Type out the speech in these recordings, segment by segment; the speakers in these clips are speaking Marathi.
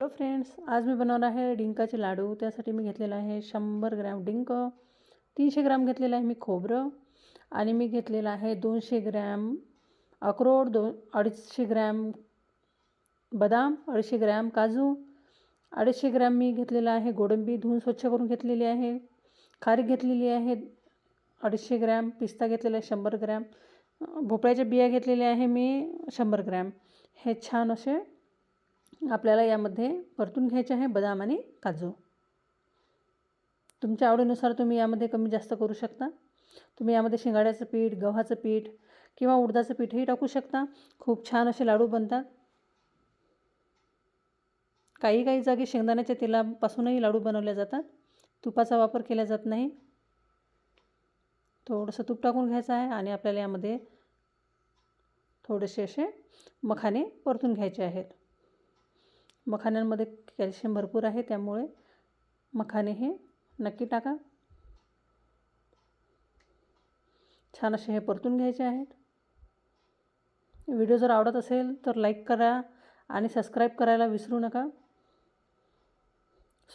हॅलो फ्रेंड्स आज मी बनवणार आहे डिंकाचे लाडू. त्यासाठी मी घेतलेलं आहे शंभर ग्रॅम डिंक तीनशे ग्रॅम घेतलेलं आहे मी खोबरं आणि मी घेतलेलं आहे दोनशे ग्रॅम अक्रोड दोन अडीचशे ग्रॅम बदाम अडीचशे ग्रॅम काजू अडीचशे ग्रॅम मी घेतलेलं आहे गोडंबी धुवून स्वच्छ करून घेतलेली आहे खारीक घेतलेली आहे अडीचशे ग्रॅम पिस्ता घेतलेला आहे शंभर ग्रॅम भोपळ्याच्या बिया घेतलेल्या आहे मी शंभर ग्रॅम. हे छान असे आपल्याला यामध्ये परतून घ्यायचे आहे बदाम आणि काजू. तुमच्या आवडीनुसार तुम्ही यामध्ये कमी जास्त करू शकता. तुम्ही यामध्ये शिंगाड्याचं पीठ गव्हाचं पीठ किंवा उडदाचं पीठही टाकू शकता. खूप छान असे लाडू बनतात. काही काही जागी शेंगदाण्याच्या तेलापासूनही लाडू बनवले जातात. तुपाचा वापर केला जात नाही. थोडंसं तूप टाकून घ्यायचं आहे आणि आपल्याला यामध्ये थोडेसे असे मखाने परतून घ्यायचे आहेत. मखाण्यांमध्ये कॅल्शियम भरपूर आहे त्यामुळे मखाने हे नक्की टाका. छान असे हे परतून घ्यायचे आहेत. व्हिडिओ जर आवडत असेल तर लाईक करा आणि सबस्क्राईब करायला विसरू नका.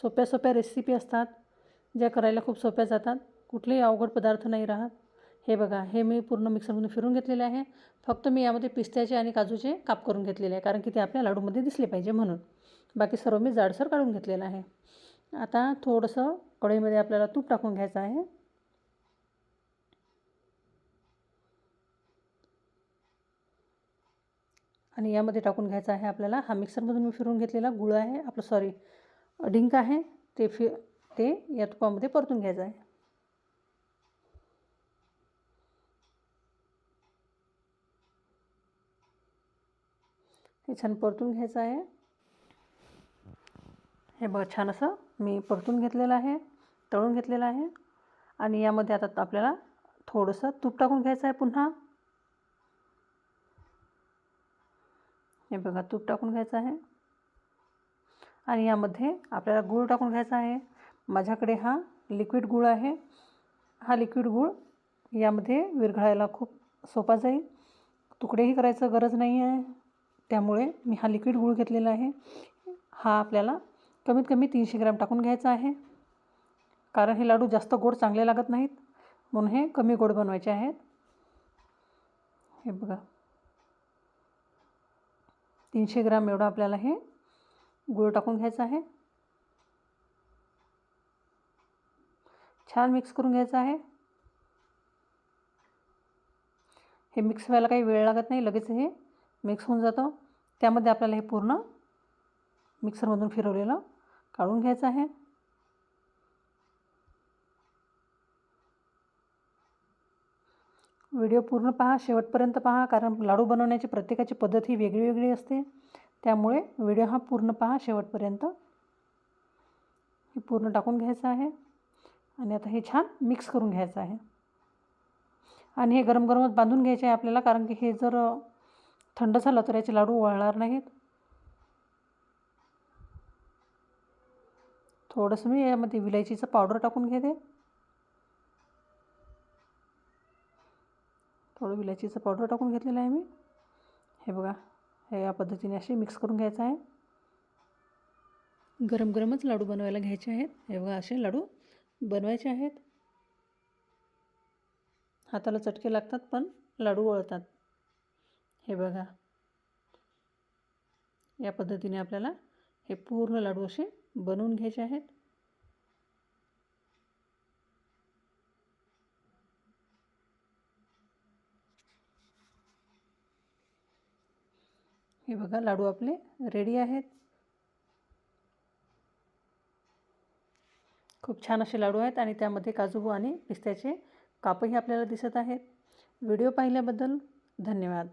सोप्या सोप्या रेसिपी असतात ज्या करायला खूप सोप्या जातात. कुठलेही अवघड पदार्थ नाही राहत. हे बघा हे मी पूर्ण मिक्सरमधून फिरून घेतलेले आहे. फक्त मी यामध्ये पिस्त्याचे आणि काजूचे काप करून घेतलेले आहे कारण की ते आपल्या लाडूमध्ये दिसले पाहिजे म्हणून. बाकी सर्व मी जाडसर काढून घेतलेलं आहे. आता थोडंसं कढईमध्ये आपल्याला तूप टाकून घ्यायचं आहे. आणि यामध्ये टाकून घ्यायचा आहे आपल्याला. हा मिक्सरमधून मी फिरून घेतलेला गुळ आहे. आपलं सॉरी डिंक आहे. ते फि ते या तुपामध्ये परतून घ्यायचं आहे. हे छान परतून घ्यायचं आहे. हे बघा छान असं मी परतून घेतलेलं आहे तळून घेतलेलं आहे आणि यामध्ये आता आपल्याला थोडंसं तूप टाकून घ्यायचं आहे पुन्हा. हे बघा तूप टाकून घ्यायचं आहे आणि यामध्ये आपल्याला गूळ टाकून घ्यायचा आहे. माझ्याकडे हा लिक्विड गूळ आहे. हा लिक्विड गूळ यामध्ये विरघळायला खूप सोपा जाईल. तुकडेही करायचं गरज नाही आहे. त्यामुळे मी हा लिक्विड गूळ घेतलेला आहे. हा आपल्याला कमीत कमी तीनशे ग्रॅम टाकून घ्यायचं आहे. कारण हे लाडू जास्त गोड चांगले लागत नाहीत. म्हणून हे कमी गोड बनवायचे आहेत. हे बघा. तीनशे ग्राम एवढं आपल्याला हे गुळ टाकून घ्यायचं आहे. छान मिक्स करून घ्यायचं आहे. हे मिक्स व्हायला काही वेळ लागत नाही. लगेच हे मिक्स होऊन जातं. त्यामध्ये आपल्याला हे पूर्ण मिक्सरमधून फिरवलेलं काढून घ्यायचं आहे. व्हिडिओ पूर्ण पहा शेवटपर्यंत पहा कारण लाडू बनवण्याची प्रत्येकाची पद्धत ही वेगळी वेगळी असते. त्यामुळे व्हिडिओ हा पूर्ण पहा शेवटपर्यंत. हे पूर्ण टाकून घ्यायचं आहे. आणि आता हे छान मिक्स करून घ्यायचं आहे. आणि हे गरम गरमच बांधून घ्यायचे आहे आपल्याला कारण की हे जर थंड झालं तर याचे लाडू वळणार नाहीत. थोडंसं मी यामध्ये विलायचीचं पावडर टाकून घेते. थोडं विलायचीचं पावडर टाकून घेतलेलं आहे मी. हे बघा हे या पद्धतीने असे मिक्स करून घ्यायचं आहे. गरम गरमच लाडू बनवायला घ्यायचे आहेत. हे बघा असे लाडू बनवायचे आहेत. हाताला चटके लागतात पण लाडू वळतात. हे बघा या पद्धतीने आपल्याला हे पूर्ण लाडू असे बनवून घ्यायचे आहेत. हे बघा लाडू आपले रेडी आहेत. खूप छान असे लाडू आहेत आणि त्यामध्ये काजू आणि पिस्त्याचे कापही आपल्याला दिसत आहेत. व्हिडिओ पाहिल्याबद्दल धन्यवाद.